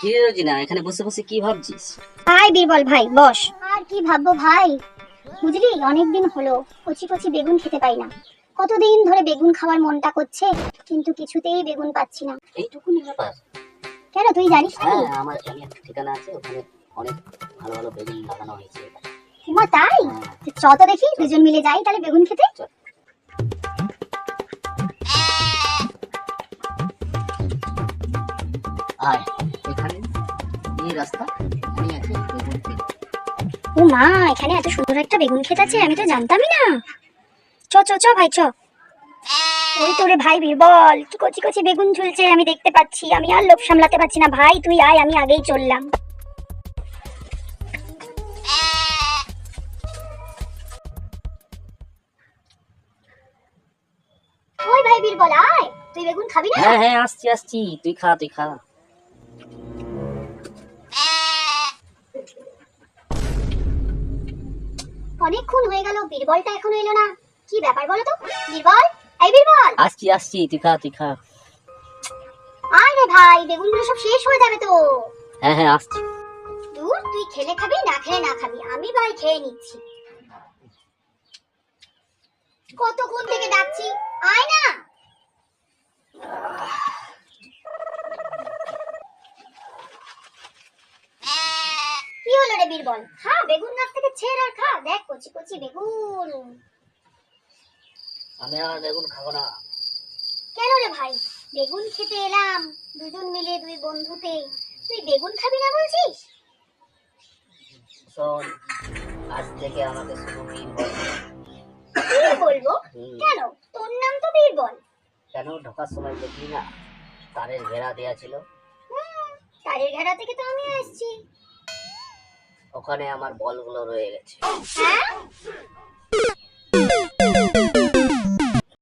কি রে রোজিনা এখানে বসে বসে কি ভাবছিস? ভাই বীরবল ভাই বস। আর কি ভাববো ভাই? বুঝলি অনেকদিন হলো কচি কচি বেগুন খেতে পাই না। কতদিন ধরে বেগুন খাওয়ার মনটা করছে কিন্তু কিছুতেই বেগুন পাচ্ছি না। এইটুকুনি ব্যাপার। কেন তুই জানিস না হ্যাঁ আমার একটা ঠিকানা আছে ওখানে অনেক ভালো ভালো বেগুন লাগানো হয়েছে। উমা তাই? হ্যাঁ, চ তো দেখি দুজন মিলে যাই তাহলে বেগুন খেতে। চল। আয়। এখানে এই রাস্তা আছে বেগুন ক্ষেত। ও মা এখানে এত সুন্দর একটা বেগুন ক্ষেত আছে আমি তো জানতামই না। চ চ চ ভাই চ। ওই তোরে ভাই বীরবল কি কচি কচি বেগুন ঝুলছে আমি দেখতে পাচ্ছি আমি আর লোভ সামলাতে পারছি না। ভাই তুই আয় আমি আগেই চললাম। ওই ভাই বীরবল আয়। তুই বেগুন খাবি না? হ্যাঁ হ্যাঁ আসছি আসছি। তুই খা তুই খা। অনেকক্ষণ হয়ে গেল বীরবলটা এখনও এলো না। কি ব্যাপার বলো তো? বীরবল? এই বীরবল! আসছি আসছি তুই খা তুই খা আয় রে ভাই বেগুনগুলো সব শেষ হয়ে যাবে তো। হ্যাঁ হ্যাঁ আসছি। দূর তুই খেলে খাবি না খেলে না খাবি আমি ভাই খেয়ে নিচ্ছি। কতক্ষণ থেকে ডাকছি? আয় না কি হলো রে বীরবল খা বেগুন গাছ থেকে ছেড় আর খা। দেখ কচি কচি বেগুন। আমি আর বেগুন খাব না। কেন রে ভাই? বেগুন খেতে এলাম দুজন মিলে দুই বন্ধুতে। তুই বেগুন খাবি না বলছিস? শোন আজ থেকে আমাকে শুধু বীর বল। কি বলব? কেন? তোর নাম তো বীরবল কেন? ঢোকার সময় দেখলি না। তারের ঘেরা দেয়া ছিল। তারের ঘেরা থেকে তো আমি আসছি। ওখানে আমার বলগুলো রয়ে গেছে। হ্যাঁ?